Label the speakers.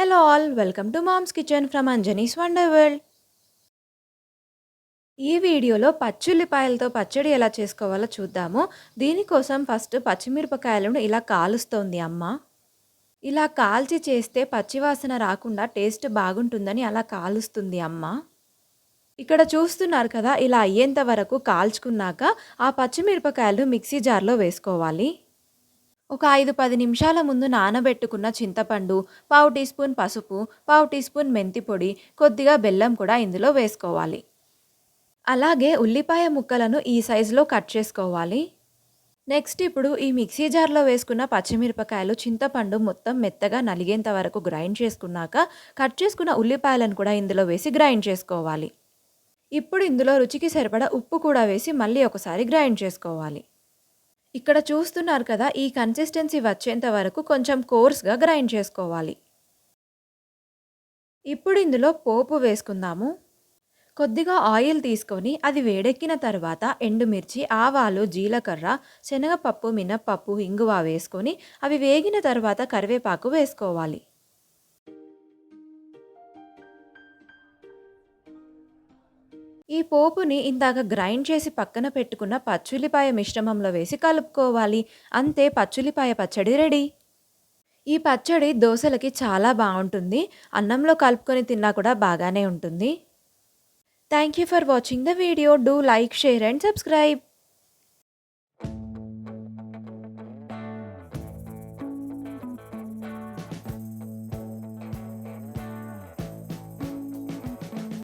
Speaker 1: Hello all welcome to mom's kitchen from Anjani's wonder world ఈ వీడియోలో పచ్చుల్లిపాయలతో పచ్చడి ఎలా చేసుకోవాలో చూద్దాము. దీనికోసం ఫస్ట్ పచ్చిమిరపకాయలను ఇలా కాలుస్తోంది అమ్మ. ఇలా కాల్చి చేస్తే పచ్చివాసన రాకుండా టేస్ట్ బాగుంటుందని అలా కాలుస్తుంది అమ్మ. ఇక్కడ చూస్తున్నారు కదా ఇలా అయ్యేంత వరకు కాల్చుకున్నాక ఆ పచ్చిమిరపకాయలు మిక్సీ జార్లో వేసుకోవాలి. ఒక ఐదు పది నిమిషాల ముందు నానబెట్టుకున్న చింతపండు పావు టీ స్పూన్ పసుపు పావు టీ స్పూన్ మెంతి పొడి కొద్దిగా బెల్లం కూడా ఇందులో వేసుకోవాలి. అలాగే ఉల్లిపాయ ముక్కలను ఈ సైజులో కట్ చేసుకోవాలి. నెక్స్ట్ ఇప్పుడు ఈ మిక్సీ జార్లో వేసుకున్న పచ్చిమిరపకాయలు చింతపండు మొత్తం మెత్తగా నలిగేంత వరకు గ్రైండ్ చేసుకున్నాక కట్ చేసుకున్న ఉల్లిపాయలను కూడా ఇందులో వేసి గ్రైండ్ చేసుకోవాలి. ఇప్పుడు ఇందులో రుచికి సరిపడా ఉప్పు కూడా వేసి మళ్ళీ ఒకసారి గ్రైండ్ చేసుకోవాలి. ఇక్కడ చూస్తున్నారు కదా ఈ కన్సిస్టెన్సీ వచ్చేంత వరకు కొంచెం కోర్స్గా గ్రైండ్ చేసుకోవాలి. ఇప్పుడు ఇందులో పోపు వేసుకుందాము. కొద్దిగా ఆయిల్ తీసుకొని అది వేడెక్కిన తర్వాత ఎండుమిర్చి ఆవాలు జీలకర్ర శనగపప్పు మినప్పప్పు ఇంగువ వేసుకొని అవి వేగిన తర్వాత కరివేపాకు వేసుకోవాలి. ఈ పోపుని ఇందాక గ్రైండ్ చేసి పక్కన పెట్టుకున్న పచ్చుల్లిపాయ మిశ్రమంలో వేసి కలుపుకోవాలి. అంతే పచ్చుల్లిపాయ పచ్చడి రెడీ. ఈ పచ్చడి దోశలకి చాలా బాగుంటుంది. అన్నంలో కలుపుకొని తిన్నా కూడా బాగానే ఉంటుంది. Thank you for watching the video. Do like share and subscribe.